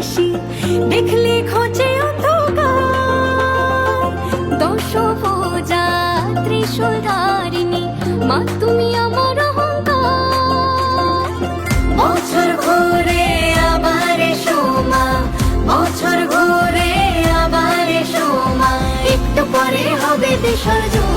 হাসি, দেখলে খোঁজে অন্ধকার। দশ মা তুমি আমার বছর ঘুরে আবার সোমা একটু পরে হবে বিসর্জন